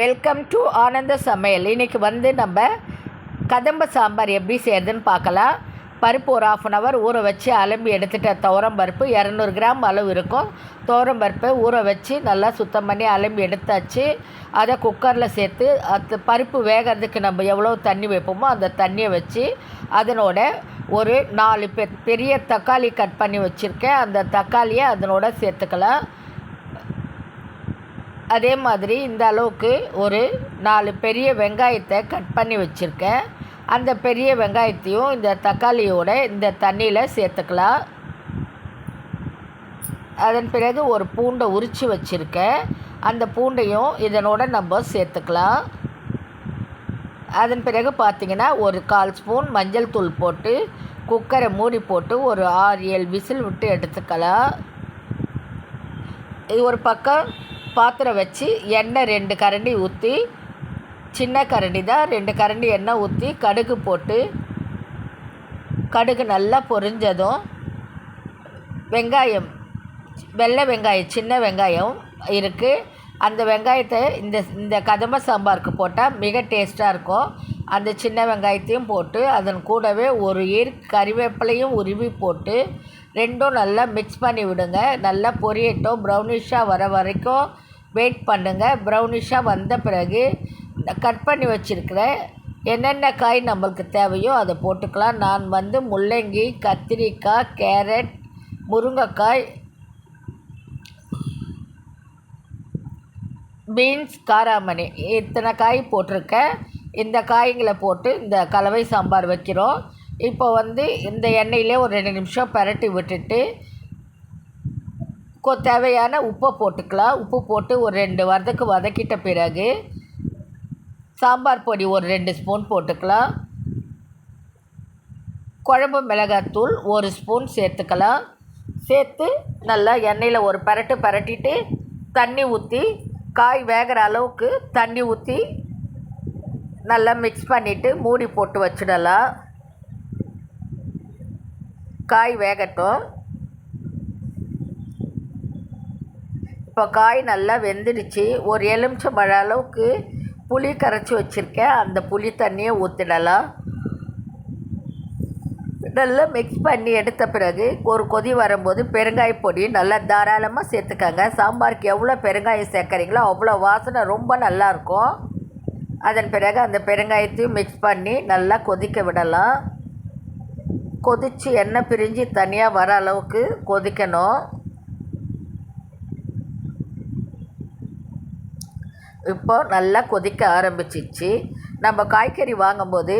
Welcome to ஆனந்த சமையல் இன்றைக்கி வந்து நம்ம கதம்ப சாம்பார் எப்படி செய்யறதுன்னு பார்க்கலாம். பருப்பு ஒரு ஆஃப் அன் ஹவர் ஊற வச்சு அலம்பி எடுத்துட்ட துவரம் பருப்பு இரநூறு கிராம் அளவு இருக்கும். துவரம் பருப்பை ஊற வச்சு நல்லா சுத்தம் பண்ணி அலம்பி எடுத்தாச்சு. அதை குக்கரில் சேர்த்து அது பருப்பு வேகிறதுக்கு நம்ம எவ்வளோ தண்ணி வைப்போமோ அந்த தண்ணியை வச்சு அதனோட ஒரு நாலு பெரிய தக்காளி கட் பண்ணி வச்சுருக்கேன். அந்த தக்காளியை அதனோட சேர்த்துக்கலாம். அதே மாதிரி இந்த அளவுக்கு ஒரு நாலு பெரிய வெங்காயத்தை கட் பண்ணி வச்சுருக்கேன். அந்த பெரிய வெங்காயத்தையும் இந்த தக்காளியோட இந்த தண்ணியில் சேர்த்துக்கலாம். அதன் பிறகு ஒரு பூண்டை உரித்து வச்சுருக்கேன். அந்த பூண்டையும் இதனோட நம்ம சேர்த்துக்கலாம். அதன் பிறகு பார்த்திங்கன்னா ஒரு கால் ஸ்பூன் மஞ்சள் தூள் போட்டு குக்கரை மூடி போட்டு ஒரு ஆறு ஏழு விசில் விட்டு எடுத்துக்கலாம். இது ஒரு பக்கம் பாத்திரம் வச்சு எண்ணெய் ரெண்டு கரண்டி ஊற்றி சின்ன கரண்டி தான் ரெண்டு கரண்டி எண்ணெய் ஊற்றி கடுகு போட்டு கடுகு நல்லா பொரிஞ்சதும் வெங்காயம் வெள்ளை வெங்காயம் சின்ன வெங்காயம் இருக்குது அந்த வெங்காயத்தை இந்த இந்த கதம்ப சாம்பாருக்கு போட்டால் மிக டேஸ்ட்டாக இருக்கும். அந்த சின்ன வெங்காயத்தையும் போட்டு அதன் கூடவே ஒரு ஈர் கறிவேப்பிலையும் உருவி போட்டு ரெண்டும் நல்லா மிக்ஸ் பண்ணி விடுங்க. நல்லா பொரியட்டும் ப்ரௌனிஷாக வர வரைக்கும் வெயிட் பண்ணுங்கள் ப்ரௌனிஷாக வந்த பிறகு கட் பண்ணி வச்சுருக்கிற என்னென்ன காய் நம்மளுக்கு தேவையோ அதை போட்டுக்கலாம். நான் வந்து முள்ளங்கி கத்திரிக்காய் கேரட் முருங்கைக்காய் பீன்ஸ் காராமணி இத்தனை காய் போட்டிருக்கேன். இந்த காய்களை போட்டு இந்த கலவை சாம்பார் வைக்கிறோம். இப்போ வந்து இந்த எண்ணெயிலே ஒரு ரெண்டு நிமிஷம் பரட்டி விட்டுட்டு கொ தேவையான உப்பை போட்டுக்கலாம். உப்பு போட்டு ஒரு ரெண்டு வரதுக்கு வதக்கிட்ட பிறகு சாம்பார் பொடி ஒரு ரெண்டு ஸ்பூன் போட்டுக்கலாம். குழம்பு மிளகாத்தூள் ஒரு ஸ்பூன் சேர்த்துக்கலாம். சேர்த்து நல்லா எண்ணெயில் ஒரு பரட்டு பரட்டிட்டு தண்ணி ஊற்றி காய் வேகிற அளவுக்கு தண்ணி ஊற்றி நல்லா மிக்ஸ் பண்ணிவிட்டு மூடி போட்டு வச்சிடலாம். காய் வேகட்டும். இப்போ காய் நல்லா வெந்துடுச்சு. ஒரு எலுமிச்சம் மழை அளவுக்கு புளி கரைச்சி வச்சுருக்கேன். அந்த புளி தண்ணியை ஊற்றிடலாம் நல்லா மிக்ஸ் பண்ணி எடுத்த பிறகு ஒரு கொதி வரும்போது பெருங்காய பொடி நல்லா தாராளமாக சேர்த்துக்கங்க. சாம்பாருக்கு எவ்வளோ பெருங்காயம் சேர்க்குறீங்களோ அவ்வளோ வாசனை ரொம்ப நல்லாயிருக்கும் அதன் பிறகு அந்த பெருங்காயத்தையும் மிக்ஸ் பண்ணி நல்லா கொதிக்க விடலாம். கொதித்து எண்ணெய் பிரிஞ்சு தனியாக வர அளவுக்கு கொதிக்கணும். இப்போ நல்லா கொதிக்க ஆரம்பிச்சிச்சு. நம்ம காய்கறி வாங்கும்போது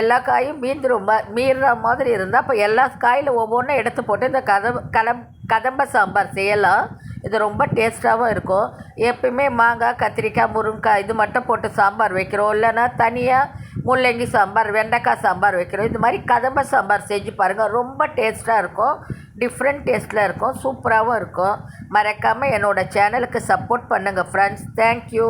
எல்லா காயும் மீந்துரும் மீறுற மாதிரி இருந்தால் அப்போ எல்லா காயில் ஒவ்வொன்றும் எடுத்து போட்டு இந்த கதம் கலம் கதம்ப சாம்பார் செய்யலாம். இது ரொம்ப டேஸ்ட்டாகவும் இருக்கும். எப்பயுமே மாங்காய் கத்திரிக்காய் முருங்கைக்காய் இது மட்டும் போட்டு சாம்பார் வைக்கிறோம். இல்லைன்னா தனியாக முள்ளங்கி சாம்பார் வெண்டைக்காய் சாம்பார் வைக்கிறோம். இது மாதிரி கதம்ப சாம்பார் செஞ்சு பாருங்கள் ரொம்ப டேஸ்ட்டாக இருக்கும். டிஃப்ரெண்ட் டேஸ்ட்டில் இருக்கும். சூப்பராகவும் இருக்கும். மறக்காமல் என்னோடய சேனலுக்கு சப்போர்ட் பண்ணுங்கள் ஃப்ரெண்ட்ஸ் தேங்க்யூ